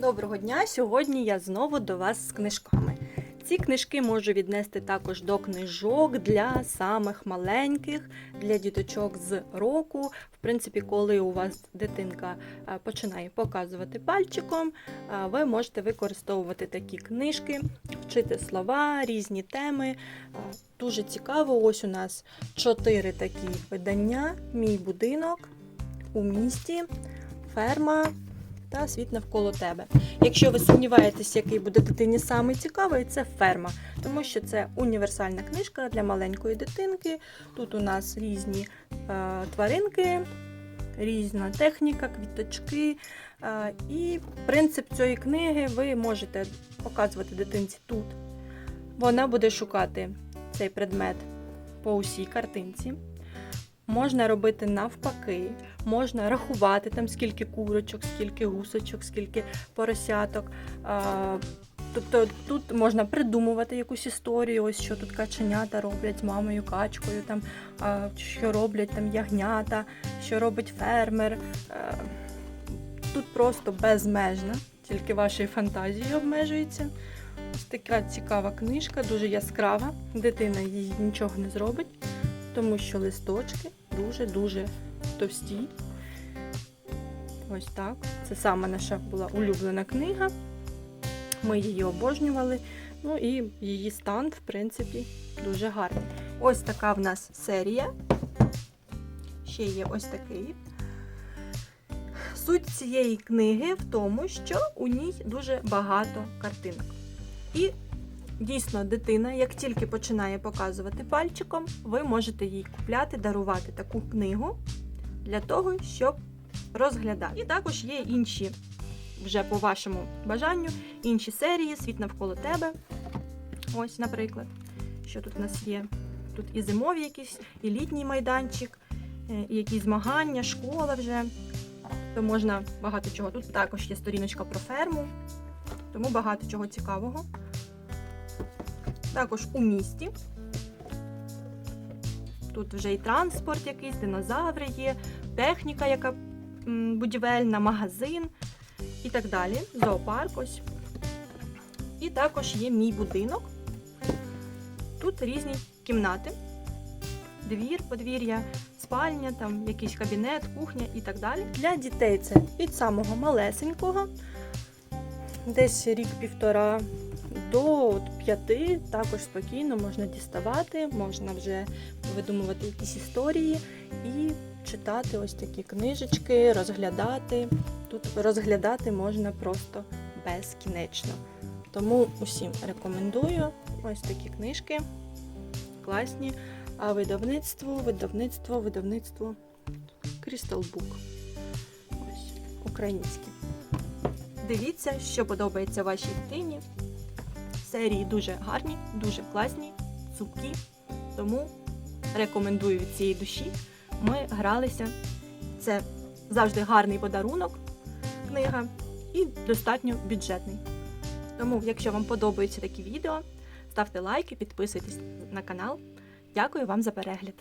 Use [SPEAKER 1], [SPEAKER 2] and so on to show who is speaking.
[SPEAKER 1] Доброго дня! Сьогодні я знову до вас з книжками. Ці книжки можу віднести також до книжок для самих маленьких, для діточок з року. В принципі, коли у вас дитинка е, починає показувати пальчиком, е, ви можете використовувати такі книжки, вчити слова, різні теми. Е, Дуже цікаво, ось у нас чотири такі видання: мій будинок у місті, ферма та світ навколо тебе. Якщо ви сумніваєтесь, який буде дитині саме цікавий, це ферма, тому що це універсальна книжка для маленької дитинки. Тут у нас різні е, тваринки, різна техніка, квіточки. Е, і принцип цієї книги ви можете показувати дитинці тут. Вона буде шукати цей предмет по усій картинці. Можна робити навпаки, можна рахувати там скільки курочок, скільки гусочок, скільки поросяток. Тобто тут можна придумувати якусь історію, ось що тут каченята роблять з мамою качкою, там, що роблять там ягнята, що робить фермер. Тут просто безмежно, тільки вашою фантазією обмежується. Ось така цікава книжка, дуже яскрава. Дитина їй нічого не зробить, тому що листочки дуже-дуже товсті. Ось так. Це саме наша була улюблена книга. Ми її обожнювали. Ну і її стан, в принципі, дуже гарний. Ось така в нас серія. Ще є ось такий. Суть цієї книги в тому, що у ній дуже багато картинок. І дійсно, дитина, як тільки починає показувати пальчиком, ви можете їй купляти, дарувати таку книгу для того, щоб розглядати. І також є інші, вже по вашому бажанню, інші серії Світ навколо тебе. Ось, наприклад, що тут у нас є. Тут і зимові якісь, і літній майданчик, е, і якісь змагання, школа вже. То можна багато чого. Тут також є сторіночка про ферму, тому багато чого цікавого. Також у місті. Тут вже і транспорт якийсь, динозаври є, техніка, яка будівельна, магазин і так далі. Зоопарк ось. І також є мій будинок. Тут різні кімнати, двір, подвір'я, спальня, там якийсь кабінет, кухня і так далі. Для дітей це від самого малесенького, десь рік-півтора до п'яти також спокійно можна діставати, можна вже видумувати якісь історії і читати ось такі книжечки, розглядати. Тут розглядати можна просто безкінечно. Тому усім рекомендую ось такі книжки. Класні. А видавництво, видавництво, видавництво Crystal Book. Ось, українське. Дивіться, що подобається вашій дитині. Серії дуже гарні, дуже класні, цупкі. Тому рекомендую від цієї душі. Ми гралися. Це завжди гарний подарунок, книга і достатньо бюджетний. Тому, якщо вам подобаються такі відео, ставте лайки, підписуйтесь на канал. Дякую вам за перегляд!